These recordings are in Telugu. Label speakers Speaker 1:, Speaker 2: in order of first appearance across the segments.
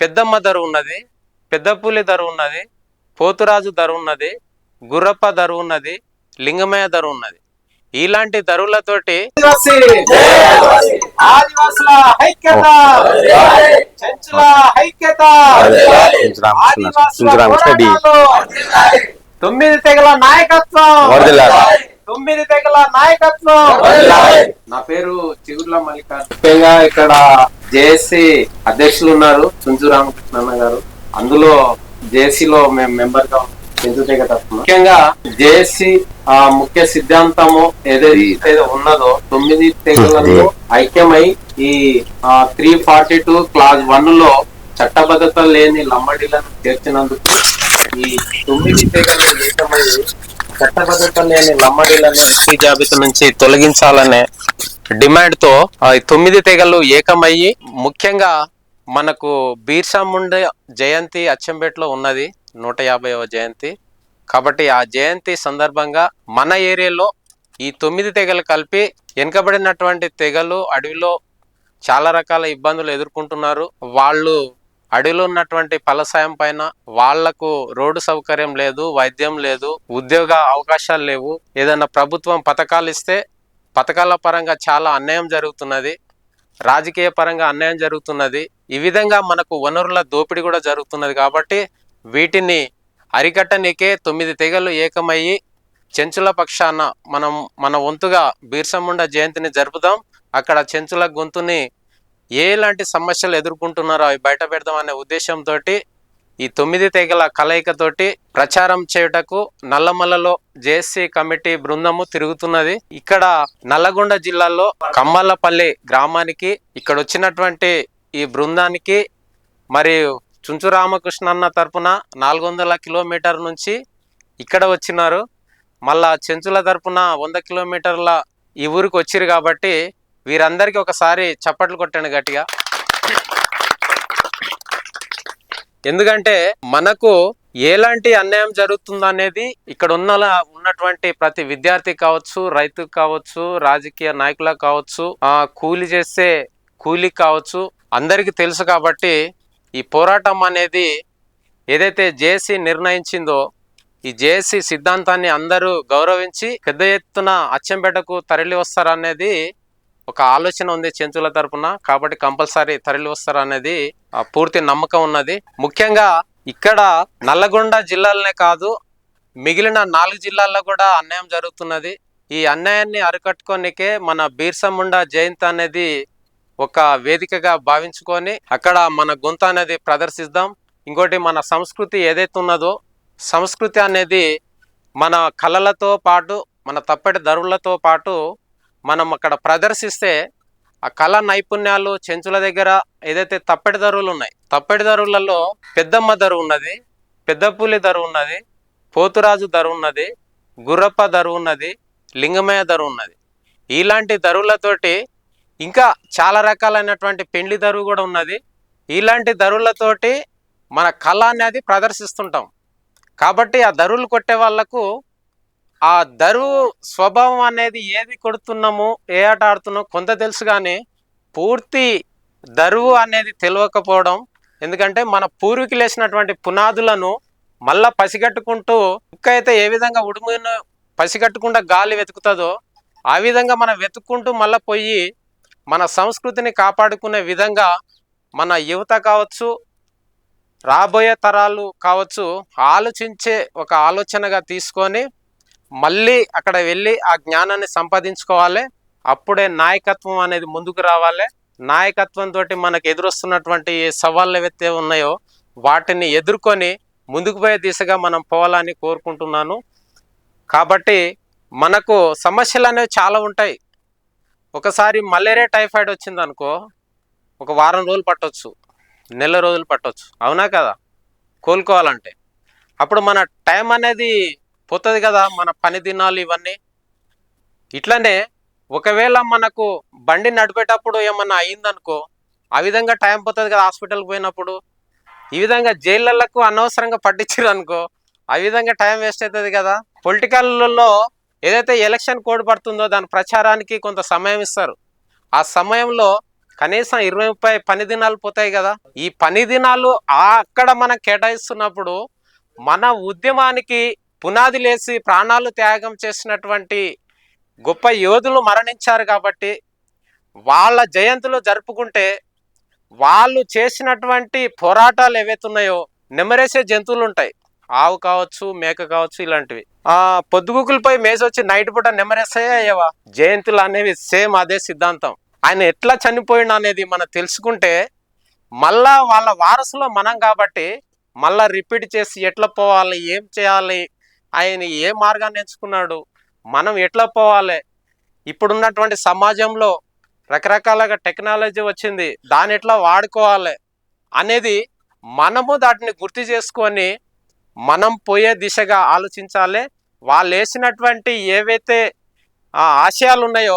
Speaker 1: పెద్దమ్మ ధర ఉన్నది పెద్దపులి ధర ఉన్నది పోతురాజు ధర ఉన్నది గుర్రప్ప ధర ఉన్నది లింగమయ్య ధర ఉన్నది. ఇలాంటి ధరులతోటి
Speaker 2: ఆదివాసి ఆదివాసుల ఐక్యత చెంచుల ఐక్యత ఆదివాసుల పోరాటాలు. తొమ్మిది తెగల నాయకత్వం. తొమ్మిది తెగల నాయకత్వం నా పేరు చిగుర్ల మల్లికార్జున. ముఖ్యంగా ఇక్కడ జేఏసీ అధ్యక్షులు ఉన్నారు చుంచు రామకృష్ణ గారు. అందులో జేఏసీ లో మేము మెంబర్గా ముఖ్యంగా జేఏసీ ఆ ముఖ్య సిద్ధాంతము ఏదైతే ఉన్నదో తొమ్మిది తెగలలో ఐక్యమై ఈ త్రీ ఫార్టీ టూ క్లాస్ వన్లో చట్టబద్ధత లేని లంబడీలను చేర్చినందుకు ఈ తొమ్మిది తెగలు ఏకమై చట్టబద్ధత లేని లమ్మడీలను ఎస్టీ జాబితా నుంచి తొలగించాలనే డిమాండ్తో తొమ్మిది తెగలు ఏకమయ్యి ముఖ్యంగా మనకు బీర్సా ముండే జయంతి అచ్చంపేటలో ఉన్నది నూట యాభైవ జయంతి. కాబట్టి ఆ జయంతి సందర్భంగా మన ఏరియాలో ఈ తొమ్మిది తెగలు కలిపి వెనుకబడినటువంటి తెగలు అడవిలో చాలా రకాల ఇబ్బందులు ఎదుర్కొంటున్నారు. వాళ్ళు అడవిలో ఉన్నటువంటి ఫలసాయం పైన వాళ్ళకు రోడ్డు సౌకర్యం లేదు వైద్యం లేదు ఉద్యోగ అవకాశాలు లేవు. ఏదైనా ప్రభుత్వం పథకాలు ఇస్తే పథకాల పరంగా చాలా అన్యాయం జరుగుతున్నది. రాజకీయ పరంగా అన్యాయం జరుగుతున్నది. ఈ విధంగా మనకు వనరుల దోపిడీ కూడా జరుగుతున్నది కాబట్టి వీటిని అరికట్టనికే తొమ్మిది తెగలు ఏకమయ్యి చెంచుల పక్షాన మనం మన వంతుగా బీర్సముండ జయంతిని జరుపుదాం. అక్కడ చెంచుల గొంతుని ఏలాంటి సమస్యలు ఎదుర్కొంటున్నారో అవి బయట పెడదామనే అనే ఉద్దేశంతో ఈ తొమ్మిది తెగల కలయికతోటి ప్రచారం చేయుటకు నల్లమల్లలో జేసీ కమిటీ బృందము తిరుగుతున్నది. ఇక్కడ నల్లగొండ జిల్లాలో కమ్మలపల్లి గ్రామానికి ఇక్కడ వచ్చినటువంటి ఈ బృందానికి మరియు చుంచు రామకృష్ణ అన్న తరపున నాలుగు వందల కిలోమీటర్ నుంచి ఇక్కడ వచ్చినారు. మళ్ళా చెంచుల తరపున వంద కిలోమీటర్ల ఈ ఊరికి వచ్చిరు కాబట్టి వీరందరికీ ఒకసారి చప్పట్లు కొట్టండి గట్టిగా. ఎందుకంటే మనకు ఎలాంటి అన్యాయం జరుగుతుందనేది ఇక్కడ ఉన్న ఉన్నటువంటి ప్రతి విద్యార్థి కావచ్చు రైతు కావచ్చు రాజకీయ నాయకులకు కావచ్చు ఆ కూలి చేసే కూలి కావచ్చు అందరికీ తెలుసు కాబట్టి ఈ పోరాటం అనేది ఏదైతే జేసీ నిర్ణయించిందో ఈ జేఏసీ సిద్ధాంతాన్ని అందరూ గౌరవించి పెద్ద ఎత్తున అచ్చంపేటకు తరలి వస్తారనేది ఒక ఆలోచన ఉంది చెంచుల తరపున కాబట్టి కంపల్సరీ తరలి వస్తారు అనేది ఆ పూర్తి నమ్మకం ఉన్నది. ముఖ్యంగా ఇక్కడ నల్లగొండ జిల్లాలనే కాదు మిగిలిన నాలుగు జిల్లాల్లో కూడా అన్యాయం జరుగుతున్నది. ఈ అన్యాయాన్ని అరికట్టుకోనికే మన బీర్సముండ జయంతి అనేది ఒక వేదికగా భావించుకొని అక్కడ మన గొంత అనేది ప్రదర్శిద్దాం. ఇంకోటి మన సంస్కృతి ఏదైతే ఉన్నదో సంస్కృతి అనేది మన కళలతో పాటు మన తప్పటి ధరువులతో పాటు మనం అక్కడ ప్రదర్శిస్తే ఆ కళా నైపుణ్యాలు చెంచుల దగ్గర ఏదైతే తప్పెడి ధరువులు ఉన్నాయి తప్పెడి ధరువులలో పెద్దమ్మ ధర ఉన్నది పెద్దపులి ధర ఉన్నది పోతురాజు ధర ఉన్నది గుర్రప్ప ధర ఉన్నది లింగమయ్య ధర ఉన్నది. ఇలాంటి ధరువులతోటి ఇంకా చాలా రకాలైనటువంటి పెండ్లి ధరువు కూడా ఉన్నది. ఇలాంటి ధరువులతోటి మన కళ అనేది ప్రదర్శిస్తుంటాం. కాబట్టి ఆ ధరువులు కొట్టే వాళ్ళకు ఆ దరువు స్వభావం అనేది ఏది కొడుతున్నాము ఏ ఆట ఆడుతున్నామో కొంత తెలుసు కానీ పూర్తి దరువు అనేది తెలియకపోవడం ఎందుకంటే మన పూర్వీకులు వేసినటువంటి పునాదులను మళ్ళా పసిగట్టుకుంటూ కుక్క అయితే ఏ విధంగా ఉడుమును పసిగట్టకుండా గాలి వెతుకుతుందో ఆ విధంగా మనం వెతుక్కుంటూ మళ్ళీ పోయి మన సంస్కృతిని కాపాడుకునే విధంగా మన యువత కావచ్చు రాబోయే తరాలు కావచ్చు ఆలోచించే ఒక ఆలోచనగా తీసుకొని మళ్ళీ అక్కడ వెళ్ళి ఆ జ్ఞానాన్ని సంపాదించుకోవాలి. అప్పుడే నాయకత్వం అనేది ముందుకు రావాలి. నాయకత్వం తోటి మనకు ఎదురొస్తున్నటువంటి ఏ సవాళ్ళు ఏవైతే ఉన్నాయో వాటిని ఎదుర్కొని ముందుకు పోయే దిశగా మనం పోవాలని కోరుకుంటున్నాను. కాబట్టి మనకు సమస్యలు అనేవి చాలా ఉంటాయి. ఒకసారి మలేరియా టైఫాయిడ్ వచ్చింది అనుకో ఒక వారం రోజులు పట్టవచ్చు నెల రోజులు పట్టవచ్చు అవునా కదా? కోలుకోవాలంటే. అప్పుడు మన టైం అనేది పోతుంది కదా మన పని దినాలు ఇవన్నీ. ఇట్లనే ఒకవేళ మనకు బండి నడిపేటప్పుడు ఏమన్నా అయిందనుకో ఆ విధంగా టైం పోతుంది కదా హాస్పిటల్కి పోయినప్పుడు. ఈ విధంగా జైళ్ళకు అనవసరంగా పట్టించారు అనుకో ఆ విధంగా టైం వేస్ట్ అవుతుంది కదా. పొలిటికల్లో ఏదైతే ఎలక్షన్ కోడ్ పడుతుందో దాని ప్రచారానికి కొంత సమయం ఇస్తారు. ఆ సమయంలో కనీసం ఇరవై ముప్పై పని దినాలు పోతాయి కదా. ఈ పని దినాలు అక్కడ మనం కేటాయిస్తున్నప్పుడు మన ఉద్యమానికి పునాది లేసి ప్రాణాలు త్యాగం చేసినటువంటి గొప్ప యోధులు మరణించారు కాబట్టి వాళ్ళ జయంతులు జరుపుకుంటే వాళ్ళు చేసినటువంటి పోరాటాలు ఏవైతున్నాయో నెమరేసే జంతువులు ఉంటాయి. ఆవు కావచ్చు మేక కావచ్చు ఇలాంటివి. ఆ పొద్దుగుకులపై మేసి వచ్చి నైట్ పూట నెమరేస్తాయా అయ్యవా? జయంతులు అనేవి సేమ్ అదే సిద్ధాంతం. ఆయన ఎట్లా చనిపోయిన అనేది మనం తెలుసుకుంటే మళ్ళా వాళ్ళ వారసులో మనం కాబట్టి మళ్ళా రిపీట్ చేసి ఎట్లా పోవాలి ఏం చేయాలి ఆయన ఏ మార్గాన్ని ఎంచుకున్నాడు? మనం ఎట్లా పోవాలి? ఇప్పుడున్నటువంటి సమాజంలో రకరకాలుగా టెక్నాలజీ వచ్చింది. దాన్ని ఎట్లా వాడుకోవాలి? అనేది మనము దాటిని గుర్తు చేసుకొని మనం పోయే దిశగా ఆలోచించాలి. వాళ్ళు వేసినటువంటి ఏవైతే ఆ, ఆశయాలు ఉన్నాయో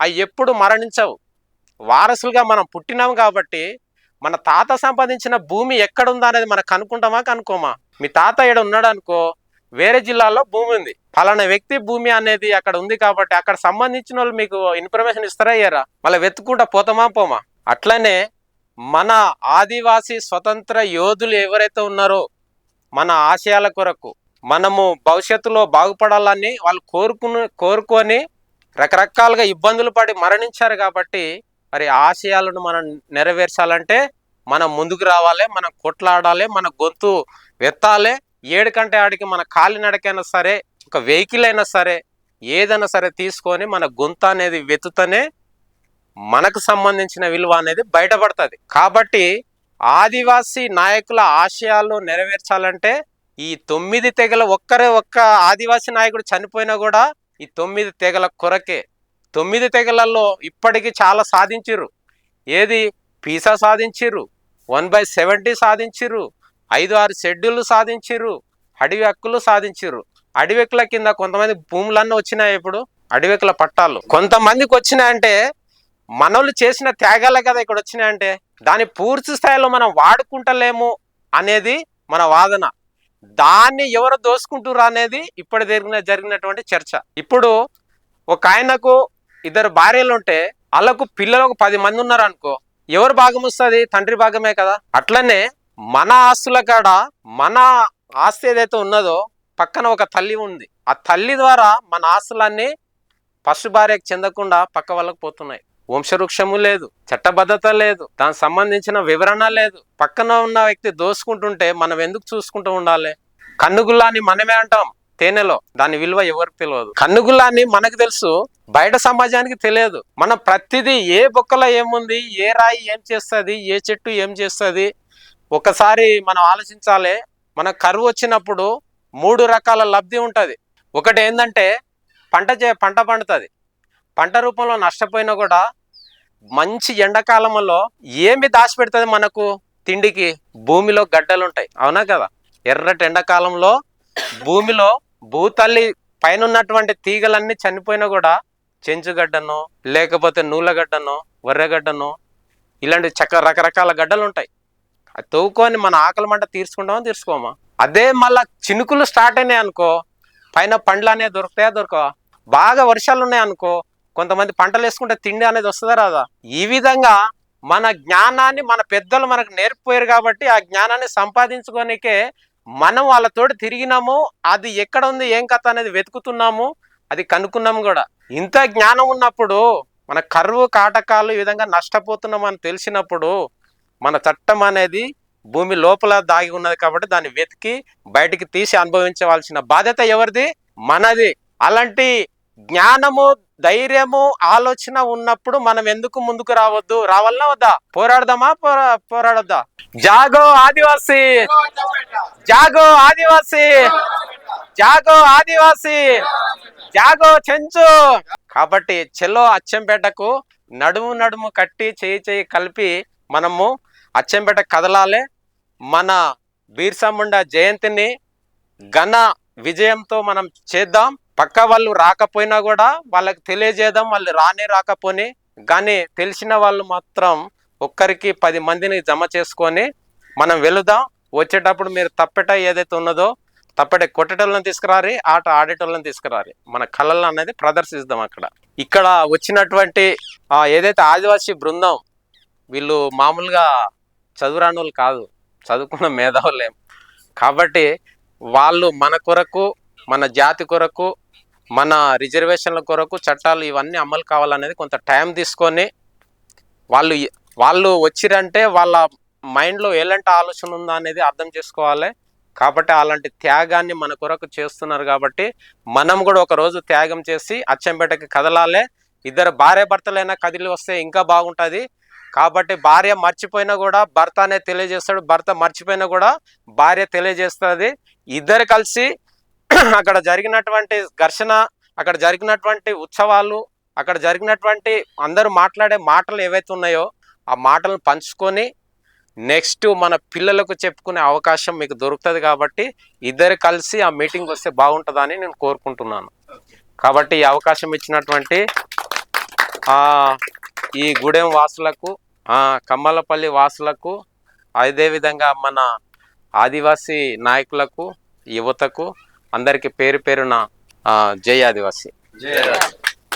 Speaker 2: అవి ఎప్పుడు మరణించవు. వారసులుగా మనం పుట్టినాం కాబట్టి మన తాత సంపాదించిన భూమి ఎక్కడుందా అనేది మనం కనుక్కుంటామా కనుక్కోమా? మీ తాత ఇక్కడ ఉన్నాడు అనుకో వేరే జిల్లాలో భూమి ఉంది. ఫలానా వ్యక్తి భూమి అనేది అక్కడ ఉంది కాబట్టి అక్కడ సంబంధించిన వాళ్ళు మీకు ఇన్ఫర్మేషన్ ఇస్తారా ఇయ్యరా? మళ్ళీ వెతుక్కుంటా పోతామా పోమా? అట్లనే మన ఆదివాసీ స్వతంత్ర యోధులు ఎవరైతే ఉన్నారో మన ఆశయాల కొరకు మనము భవిష్యత్తులో బాగుపడాలని వాళ్ళు కోరుకుని కోరుకొని రకరకాలుగా ఇబ్బందులు పడి మరణించారు కాబట్టి మరి ఆశయాలను మనం నెరవేర్చాలంటే మనం ముందుకు రావాలి మనం కొట్లాడాలి మన గొంతు వెత్తాలి ఏడుకంటే ఆడికి మన కాలినడకైనా సరే ఒక వెహికల్ అయినా సరే ఏదైనా సరే తీసుకొని మన గొంతు అనేది వెతుతనే మనకు సంబంధించిన విలువ అనేది బయటపడుతుంది. కాబట్టి ఆదివాసీ నాయకుల ఆశయాలు నెరవేర్చాలంటే ఈ తొమ్మిది తెగల ఒక్కరే ఒక్క ఆదివాసీ నాయకుడు చనిపోయినా కూడా ఈ తొమ్మిది తెగల కొరకే. తొమ్మిది తెగలలో ఇప్పటికీ చాలా సాధించిర్రు. ఏది? పీసా సాధించిర్రు. వన్ బై సెవెంటీ సాధించిర్రు. ఐదు ఆరు షెడ్యూళ్ళు సాధించిర్రు అడవి హక్కులు సాధించిర్రు. అడవి హక్కుల కింద కొంతమంది భూములన్నీ వచ్చినాయి ఇప్పుడు అడవి హక్కుల పట్టాలు. కొంతమందికి వచ్చినాయంటే మనోళ్ళు చేసిన త్యాగాలే కదా ఇక్కడ వచ్చినాయంటే దాని పూర్తి స్థాయిలో మనం వాడుకుంటలేము అనేది మన వాదన. దాన్ని ఎవరు దోసుకుంటున్నారు అనేది ఇప్పటి జరిగిన జరిగినటువంటి చర్చ. ఇప్పుడు ఒక ఆయనకు ఇద్దరు భార్యలు ఉంటే వాళ్ళకు పిల్లలు ఒక పది మంది ఉన్నారు అనుకో ఎవరు భాగం వస్తుంది? తండ్రి భాగమే కదా. అట్లనే మన ఆస్తుల కాడ మన ఆస్తి ఏదైతే ఉన్నదో పక్కన ఒక తల్లి ఉంది. ఆ తల్లి ద్వారా మన ఆస్తులన్నీ పశు భార్యకు చెందకుండా పక్క వాళ్ళకు పోతున్నాయి. వంశవృక్షము లేదు చట్టబద్ధత లేదు దానికి సంబంధించిన వివరణ లేదు. పక్కన ఉన్న వ్యక్తి దోసుకుంటుంటే మనం ఎందుకు చూసుకుంటూ ఉండాలి? కన్నుగుల్లాని మనమే అంటాం తేనెలో దాని విలువ ఎవరికి తెలియదు కన్నుగుల్లాన్ని మనకు తెలుసు బయట సమాజానికి తెలియదు. మనం ప్రతిదీ ఏ బొక్కలో ఏముంది ఏ రాయి ఏం చేస్తుంది ఏ చెట్టు ఏం చేస్తుంది ఒకసారి మనం ఆలోచించాలి మన కరువు వచ్చినప్పుడు మూడు రకాల లబ్ధి ఉంటుంది. ఒకటి ఏంటంటే పంట చే పంట పండుతుంది. పంట రూపంలో నష్టపోయినా కూడా మంచి ఎండాకాలంలో ఏమి దాచిపెడుతుంది మనకు? తిండికి భూమిలో గడ్డలు ఉంటాయి అవునా కదా? ఎర్రటి ఎండాకాలంలో భూమిలో భూతల్లి పైన ఉన్నటువంటి తీగలన్నీ చనిపోయినా కూడా చెంచుగడ్డనో లేకపోతే నూలగడ్డనో వర్రెగడ్డనో ఇలాంటి చక్క రకరకాల గడ్డలు ఉంటాయి తవ్వుకొని మన ఆకలి మంట తీర్చుకుంటామా తీర్చుకోమా? అదే మళ్ళా చినుకులు స్టార్ట్ అయినాయి అనుకో పైన పండ్లు అనేవి దొరుకుతాయా దొరకవా? బాగా వర్షాలు ఉన్నాయి అనుకో కొంతమంది పంటలు వేసుకుంటే తిండి అనేది వస్తుందా రాదా? ఈ విధంగా మన జ్ఞానాన్ని మన పెద్దలు మనకు నేర్పిపోయారు కాబట్టి ఆ జ్ఞానాన్ని సంపాదించుకోనికే మనం వాళ్ళతోటి తిరిగినాము అది ఎక్కడ ఉంది ఏం కథ అనేది వెతుకుతున్నాము అది కనుక్కున్నాము కూడా. ఇంత జ్ఞానం ఉన్నప్పుడు మన కరువు కాటకాలు ఈ విధంగా నష్టపోతున్నాం అని తెలిసినప్పుడు మన చట్టం అనేది భూమి లోపల దాగి ఉన్నది కాబట్టి దాన్ని వెతికి బయటికి తీసి అనుభవించవలసిన బాధ్యత ఎవరిది? మనది. అలాంటి జ్ఞానము ధైర్యము ఆలోచన ఉన్నప్పుడు మనం ఎందుకు ముందుకు రావద్దు? రావాలనా వద్దా? పోరాడదామా? పోరా పోరాడద్దా? జాగో ఆదివాసి! జాగో ఆదివాసి! జాగో ఆదివాసి! జాగో చెంచు! కాబట్టి చెల్లో అచ్చంపేటకు నడుము నడుము కట్టి చేయి చేయి కలిపి మనము అచ్చంపేట కదలాలే మన బీర్సాముండ జయంతిని ఘన విజయంతో మనం చేద్దాం. పక్క వాళ్ళు రాకపోయినా కూడా వాళ్ళకి తెలియజేద్దాం వాళ్ళు రాని రాకపోని. కానీ తెలిసిన వాళ్ళు మాత్రం ఒక్కరికి పది మందిని జమ చేసుకొని మనం వెళుదాం. వచ్చేటప్పుడు మీరు తప్పెట ఏదైతే ఉన్నదో తప్పటి కొట్టేటోళ్ళని తీసుకురారి ఆట ఆడేటోళ్ళని తీసుకురారి. మన కళలు అనేది ప్రదర్శిస్తాం అక్కడ. ఇక్కడ వచ్చినటువంటి ఏదైతే ఆదివాసీ బృందం వీళ్ళు మామూలుగా చదువురానోళ్ళు కాదు. చదువుకున్న మేధావులేం. కాబట్టి వాళ్ళు మన కొరకు మన జాతి కొరకు మన రిజర్వేషన్ల కొరకు చట్టాలు ఇవన్నీ అమలు కావాలనేది కొంత టైం తీసుకొని వాళ్ళు వాళ్ళు వచ్చిరంటే వాళ్ళ మైండ్లో ఎలాంటి ఆలోచన ఉందా అనేది అర్థం చేసుకోవాలి. కాబట్టి అలాంటి త్యాగాన్ని మన కొరకు చేస్తున్నారు కాబట్టి మనం కూడా ఒకరోజు త్యాగం చేసి అచ్చంపేటకి కదలాలి. ఇద్దరు భార్య భర్తలైనా కదిలి వస్తే ఇంకా బాగుంటుంది. కాబట్టి భార్య మర్చిపోయినా కూడా భర్త అనేది తెలియజేస్తాడు భర్త మర్చిపోయినా కూడా భార్య తెలియజేస్తుంది. ఇద్దరు కలిసి అక్కడ జరిగినటువంటి ఘర్షణ అక్కడ జరిగినటువంటి ఉత్సవాలు అక్కడ జరిగినటువంటి అందరూ మాట్లాడే మాటలు ఏవైతే ఉన్నాయో ఆ మాటలను పంచుకొని నెక్స్ట్ మన పిల్లలకు చెప్పుకునే అవకాశం మీకు దొరుకుతుంది కాబట్టి ఇద్దరు కలిసి ఆ మీటింగ్ వస్తే బాగుంటుందని నేను కోరుకుంటున్నాను. కాబట్టి ఈ అవకాశం ఇచ్చినటువంటి ఈ గూడెం వాసులకు కమ్మలపల్లి వాసులకు అదేవిధంగా మన ఆదివాసీ నాయకులకు యువతకు అందరికీ పేరు పేరున జయ జై ఆదివాసీ.